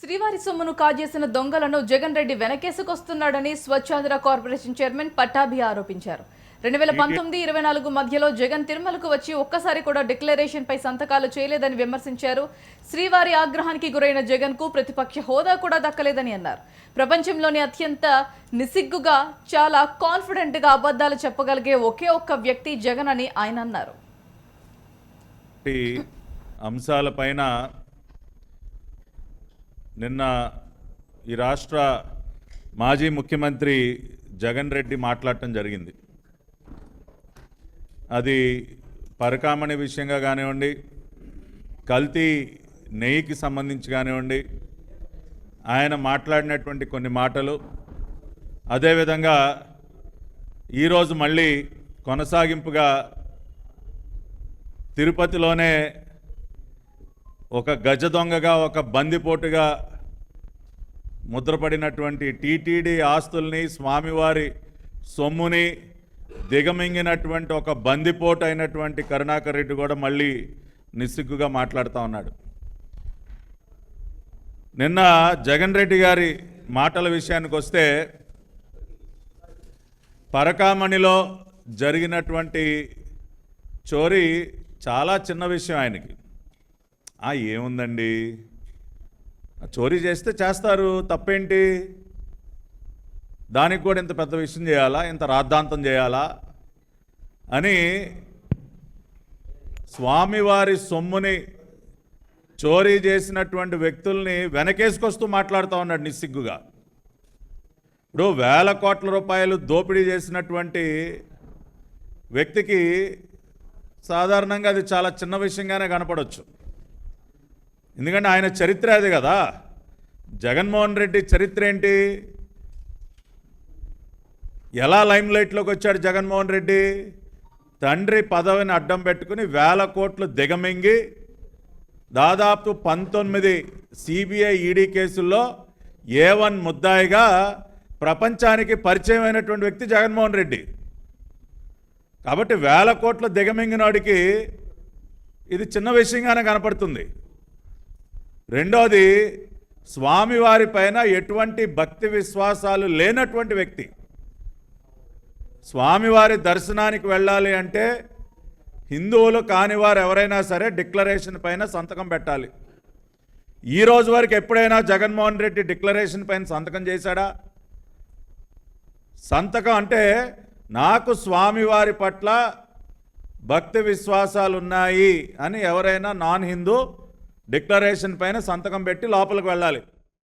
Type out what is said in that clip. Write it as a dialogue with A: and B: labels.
A: శ్రీవారి సొమ్మును కాజేసిన దొంగలను జగన్ రెడ్డి వెనకేసుకొస్తున్నాడని స్వచ్ఛాంధ్ర కార్పొరేషన్ చైర్మన్ పట్టాభి ఆరోపించారు. రెండు వేల పంతొమ్మిది ఇరవై నాలుగు మధ్యలో జగన్ తిరుమలకు వచ్చి ఒక్కసారి కూడా డిక్లరేషన్ పై సంతకాలు చేయలేదని విమర్శించారు. శ్రీవారి ఆగ్రహానికి గురైన జగన్కు ప్రతిపక్ష హోదా కూడా దక్కలేదని అన్నారు. ప్రపంచంలోని అత్యంత నిసిగ్గుగా చాలా కాన్ఫిడెంట్గా అబద్ధాలు చెప్పగలిగే ఒకే ఒక్క వ్యక్తి జగన్ అని ఆయన అన్నారు.
B: అంశాలపైన నిన్న ఈ రాష్ట్ర మాజీ ముఖ్యమంత్రి జగన్ రెడ్డి మాట్లాడటం జరిగింది. అది పరకామణి విషయంగా కానివ్వండి కల్తీ నెయ్యికి సంబంధించి కానివ్వండి ఆయన మాట్లాడినటువంటి కొన్ని మాటలు అదేవిధంగా ఈరోజు మళ్ళీ కొనసాగింపుగా తిరుపతిలోనే ఒక గజ దొంగగా ఒక బందిపోటుగా ముద్రపడినటువంటి టీటీడీ ఆస్తుల్ని స్వామివారి సొమ్ముని దిగమింగినటువంటి ఒక బందిపోటు అయినటువంటి కరుణాకర్ రెడ్డి కూడా మళ్ళీ నిస్సిగ్గుగా మాట్లాడుతూ ఉన్నాడు. నిన్న జగన్ రెడ్డి గారి మాటల విషయానికి వస్తే పరకామణిలో జరిగినటువంటి చోరీ చాలా చిన్న విషయం ఆయనకి. ఏముందండి? చోరీ చేస్తే చేస్తారు తప్పేంటి? దానికి కూడా ఇంత పెద్ద విషయం చేయాలా? ఇంత రాద్ధాంతం చేయాలా? అని స్వామివారి సొమ్ముని చోరీ చేసినటువంటి వ్యక్తుల్ని వెనకేసుకొస్తూ మాట్లాడుతూ ఉన్నాడు నిస్సిగ్గుగా. ఇప్పుడు వేల కోట్ల రూపాయలు దోపిడీ చేసినటువంటి వ్యక్తికి సాధారణంగా అది చాలా చిన్న విషయంగానే కనపడవచ్చు ఎందుకంటే ఆయన చరిత్ర అది కదా. జగన్మోహన్ రెడ్డి చరిత్ర ఏంటి? ఎలా లైమ్లైట్లోకి వచ్చాడు జగన్మోహన్ రెడ్డి? తండ్రి పదవిని అడ్డం పెట్టుకుని వేల కోట్లు దిగమింగి దాదాపు పంతొమ్మిది సిబిఐ ఈడీ కేసుల్లో ఏ వన్ ముద్దాయిగా ప్రపంచానికి పరిచయమైనటువంటి వ్యక్తి జగన్మోహన్ రెడ్డి. కాబట్టి వేల కోట్ల దిగమింగినాడికి ఇది చిన్న విషయంగానే కనపడుతుంది. రెండోది స్వామివారి పైన ఎటువంటి భక్తి విశ్వాసాలు లేనటువంటి వ్యక్తి. స్వామివారి దర్శనానికి వెళ్ళాలి అంటే హిందువులు కానివారు ఎవరైనా సరే డిక్లరేషన్ పైన సంతకం పెట్టాలి. ఈ రోజు వరకు ఎప్పుడైనా జగన్మోహన్ రెడ్డి డిక్లరేషన్ పైన సంతకం చేశాడా? సంతకం అంటే నాకు స్వామివారి పట్ల భక్తి విశ్వాసాలు ఉన్నాయి అని ఎవరైనా నాన్ హిందూ డిక్లరేషన్ పైన సంతకం పెట్టి లోపలికి వెళ్ళాలి.